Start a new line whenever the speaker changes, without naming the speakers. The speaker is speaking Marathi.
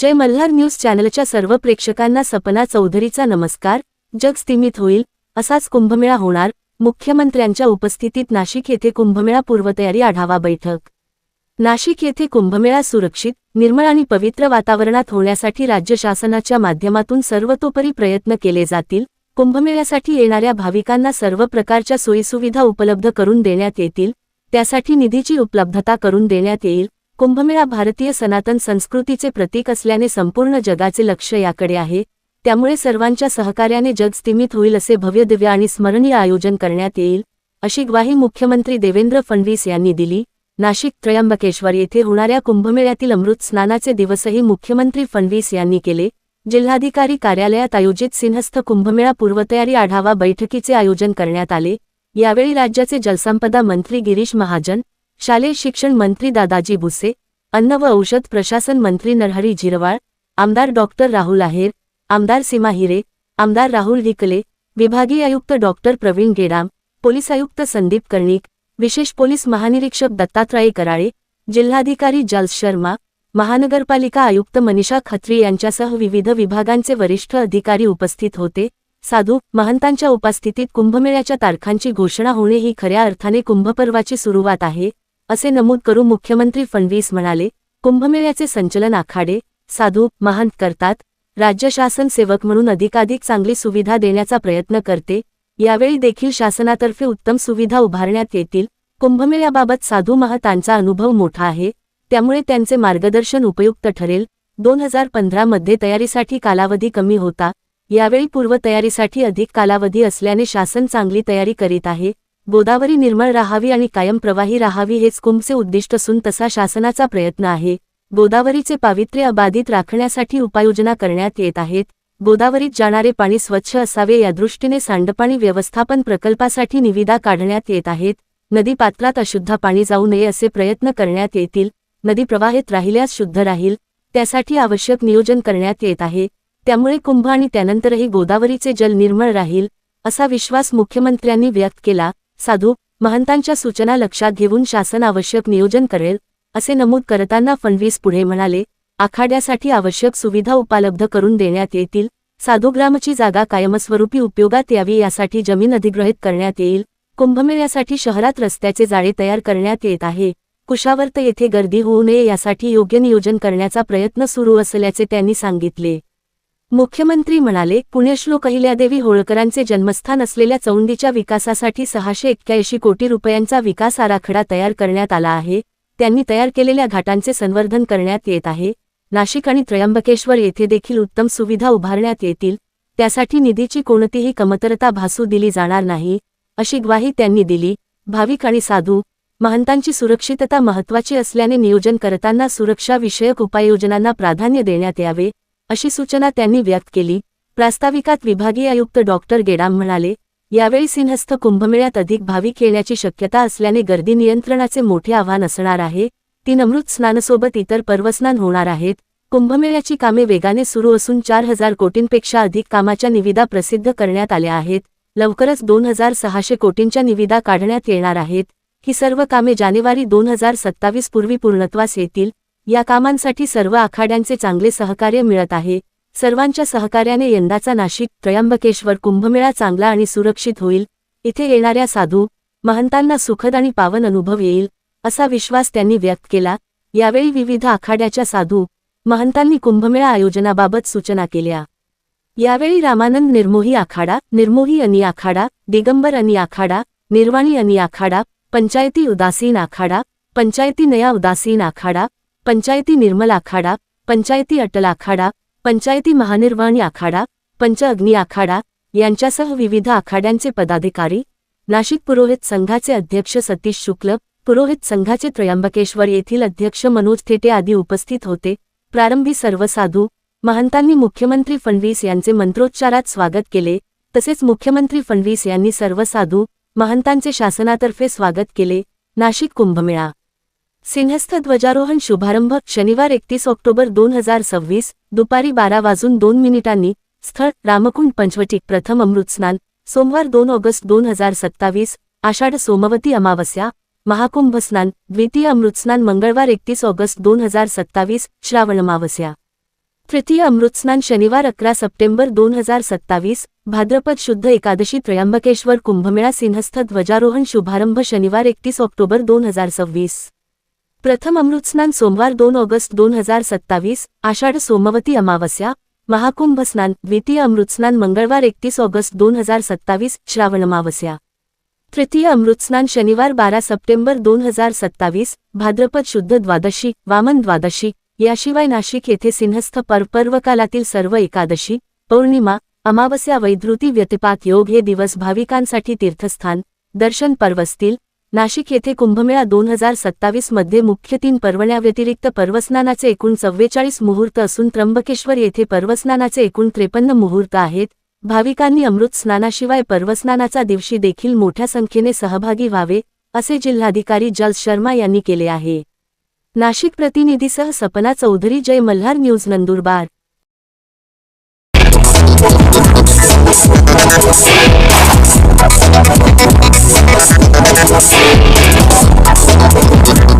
जय मल्हार न्यूज चॅनलच्या सर्व प्रेक्षकांना सपना चौधरीचा नमस्कार. जग स्थिमित होईल असाच कुंभमेळा होणार मुख्यमंत्र्यांच्या उपस्थितीत नाशिक येथे कुंभमेळा पूर्वतयारी आढावा बैठक. नाशिक येथे कुंभमेळा सुरक्षित निर्मळ आणि पवित्र वातावरणात होण्यासाठी राज्य शासनाच्या माध्यमातून सर्वतोपरी प्रयत्न केले जातील. कुंभमेळ्यासाठी येणाऱ्या भाविकांना सर्व प्रकारच्या सोयीसुविधा उपलब्ध करून देण्यात येतील. त्यासाठी निधीची उपलब्धता करून देण्यात येईल. कुंभमेळा भारतीय सनातन संस्कृतीचे प्रतीक असल्याने संपूर्ण जगाचे लक्ष याकडे आहे. त्यामुळे सर्वांच्या सहकार्याने जग स्थिमित होईल असे भव्यदिव्य आणि स्मरणीय आयोजन करण्यात येईल अशी ग्वाही मुख्यमंत्री देवेंद्र फडणवीस यांनी दिली. नाशिक त्र्यंबकेश्वर येथे होणाऱ्या कुंभमेळ्यातील अमृत स्नानाचे दिवसही मुख्यमंत्री फडणवीस यांनी केले. जिल्हाधिकारी कार्यालयात आयोजित सिंहस्थ कुंभमेळा पूर्वतयारी आढावा बैठकीचे आयोजन करण्यात आले. यावेळी राज्याचे जलसंपदा मंत्री गिरीश महाजन शालेय शिक्षण मंत्री दादाजी भुसे अन्न व औषध प्रशासन मंत्री नरहरी झिरवाळ आमदार डॉक्टर राहुल आहेर आमदार सीमा हिरे आमदार राहुल ढिकले विभागीय आयुक्त डॉक्टर प्रवीण गेडाम पोलीस आयुक्त संदीप कर्णिक विशेष पोलीस महानिरीक्षक दत्तात्रय कराळे जिल्हाधिकारी जल्स शर्मा महानगरपालिका आयुक्त मनीषा खत्री यांच्यासह विविध विभागांचे वरिष्ठ अधिकारी उपस्थित होते. साधू महंतांच्या उपस्थितीत कुंभमेळ्याच्या तारखांची घोषणा होणे ही खऱ्या अर्थाने कुंभपर्वाची सुरुवात आहे. असे नमूद करून मुख्यमंत्री फडणवीस म्हणाले कुंभमेळ्याचे संचलन आखाडे साधू महंत करतात राज्य शासन सेवक म्हणून अधिकाधिक चांगली सुविधा देण्याचा प्रयत्न करते यावेळी देखील शासनातर्फे उत्तम सुविधा उभारण्यात येतील कुंभमेळ्याबाबत साधू महतांचा अनुभव मोठा आहे त्यामुळे त्यांचे मार्गदर्शन उपयुक्त ठरेल दोन हजार पंधरामध्ये तयारीसाठी कालावधी कमी होता यावेळी पूर्वतयारीसाठी अधिक कालावधी असल्याने शासन चांगली तयारी करीत आहे गोदावरी निर्मळ राहावी आणि कायम प्रवाही राहावी हेच कुंभचे उद्दिष्ट असून तसा शासनाचा प्रयत्न आहे. गोदावरीचे पावित्र्य अबाधित राखण्यासाठी उपाययोजना करण्यात येत आहेत. गोदावरीत जाणारे पाणी स्वच्छ असावे या दृष्टीने सांडपाणी व्यवस्थापन प्रकल्पासाठी निविदा काढण्यात येत आहेत. नदीपात्रात अशुद्ध पाणी जाऊ नये असे प्रयत्न करण्यात येतील. नदी प्रवाहित राहिल्यास शुद्ध राहील. त्यासाठी आवश्यक नियोजन करण्यात येत आहे. त्यामुळे कुंभ आणि त्यानंतरही गोदावरीचे जल निर्मळ राहील असा विश्वास मुख्यमंत्र्यांनी व्यक्त केला. साधू महंतांच्या सूचना लक्षात घेऊन शासन आवश्यक नियोजन करेल असे नमूद करताना फडणवीस पुढे म्हणाले आखाड्यासाठी आवश्यक सुविधा उपलब्ध करून देण्यात येतील साधूग्रामची जागा कायमस्वरूपी उपयोगात यावी यासाठी जमीन अधिग्रहित करण्यात येईल कुंभमेळ्यासाठी शहरात रस्त्याचे जाळे तयार करण्यात येत आहे कुशावर्त येथे गर्दी होऊ नये यासाठी योग्य नियोजन करण्याचा प्रयत्न सुरू असल्याचे त्यांनी सांगितले. मुख्यमंत्री म्हणाले पुण्यश्लोक अहिल्यादेवी होळकरांचे जन्मस्थान असलेल्या चौंडीच्या विकासासाठी सहाशे एक्क्याऐंशी कोटी रुपयांचा विकास आराखडा तयार करण्यात आला आहे. त्यांनी तयार केलेल्या घाटांचे संवर्धन करण्यात येत आहे. नाशिक आणि त्र्यंबकेश्वर येथे देखील उत्तम सुविधा उभारण्यात येतील. त्यासाठी निधीची कोणतीही कमतरता भासू दिली जाणार नाही अशी ग्वाही त्यांनी दिली. भाविक आणि साधू महंतांची सुरक्षितता महत्वाची असल्याने नियोजन करताना सुरक्षाविषयक उपाययोजनांना प्राधान्य देण्यात यावे. अशी सूचना त्यांनी व्यक्त केली. प्रास्ताविकात विभागीय आयुक्त डॉक्टर गेडाम म्हणाले यावेळी सिंहस्थ कुंभमेळ्यात अधिक भाविक येण्याची शक्यता असल्याने गर्दी नियंत्रणाचे मोठे आव्हान असणार आहे. तीन अमृत स्नानसोबत इतर पर्वस्नान होणार आहेत. कुंभमेळ्याची कामे वेगाने सुरू असून चार हजार कोटींपेक्षा अधिक कामाच्या निविदा प्रसिद्ध करण्यात आल्या आहेत. लवकरच दोन हजार सहाशे कोटींच्या निविदा काढण्यात येणार आहेत. ही सर्व कामे जानेवारी दोन हजार सत्तावीस पूर्वी पूर्णत्वास येतील. या कामांसाठी सर्व आखाड्यांचे चांगले सहकार्य मिळत आहे. सर्वांच्या सहकार्याने यंदाचा नाशिक त्र्यंबकेश्वर कुंभमेळा चांगला आणि सुरक्षित होईल. इथे येणाऱ्या साधू महंतांना सुखद आणि पावन अनुभव येईल असा विश्वास त्यांनी व्यक्त केला. यावेळी विविध आखाड्याच्या साधू महंतांनी कुंभमेळा आयोजनाबाबत सूचना केल्या. यावेळी रामानंद निर्मोही आखाडा निर्मोही अनी आखाडा दिगंबर अनि आखाडा निर्वाणी अनि आखाडा पंचायती उदासीन आखाडा पंचायती नया उदासीन आखाडा पंचायती निर्मल आखाडा पंचायती अटल आखाडा पंचायती महानिर्वाणी आखाडा पंच अग्नी आखाडा यांच्यासह विविध आखाड्यांचे पदाधिकारी नाशिक पुरोहित संघाचे अध्यक्ष सतीश शुक्ल पुरोहित संघाचे त्र्यंबकेश्वर येथील अध्यक्ष मनोज थेटे आदी उपस्थित होते. प्रारंभी सर्व साधू महंतांनी मुख्यमंत्री फडणवीस यांचे मंत्रोच्चारात स्वागत केले. तसेच मुख्यमंत्री फडणवीस यांनी सर्व साधू महंतांचे शासनातर्फे स्वागत केले. नाशिक कुंभमेळा सिंहस्थ ध्वजारोहण शुभारंभ शनिवार एकतीस ऑक्टोबर दोन हजार सव्वीस दुपारी बारा वाजून दोन मिनिटांनी स्थळ रामकुंड पंचवटी प्रथम अमृतस्नान सोमवार दोन ऑगस्ट दोन हजार सत्तावीस आषाढ सोमवती अमावस्या महाकुंभ स्नान द्वितीय अमृतस्नान मंगळवार एकतीस ऑगस्ट दोन हजार सत्तावीस श्रावण अमावस्या. तृतीय अमृतस्नान शनिवार अकरा सप्टेंबर दोन हजार सत्तावीस भाद्रपद शुद्ध एकादशी त्र्यंबकेश्वर कुंभमेळा सिंहस्थ ध्वजारोहण शुभारंभ शनिवार एकतीस ऑक्टोबर दोन हजार सव्वीस. प्रथम अमृतस्नान सोमवार दोन ऑगस्ट दोन हजार सत्तावीस आषाढ सोमवती अमावस्या महाकुंभ स्नान द्वितीय अमृतस्नान मंगळवार एकतीस ऑगस्ट दोन हजार सत्तावीस श्रावण अमावस्या. तृतीय अमृतस्नान शनिवार बारा सप्टेंबर दोन हजार सत्तावीस भाद्रपद शुद्ध द्वादशी वामन द्वादशी याशिवाय नाशिक येथे सिंहस्थ पर पर्वकालातील सर्व एकादशी पौर्णिमा अमावस्या वैधृती व्यतिपात योग हे दिवस भाविकांसाठी तीर्थस्थान दर्शन पर्व असतील नाशिक येथे कुंभमेळा दोन हजार सत्तावीसमध्ये मुख्य तीन पर्वण्याव्यतिरिक्त पर्वस्नानाचे एकूण चव्वेचाळीस मुहूर्त असून त्र्यंबकेश्वर येथे पर्वस्नानाचे एकूण त्रेपन्न मुहूर्त आहेत. भाविकांनी अमृत स्नानाशिवाय पर्वस्नानाचा दिवशी देखील मोठ्या संख्येने सहभागी व्हावे असे जिल्हाधिकारी जल शर्मा यांनी केले आहे. Nashik प्रतिनिधीसह Sapna Chaudhary Jai Malhar news Nandurbar. I'm gonna go get some more. I'm gonna go get some more.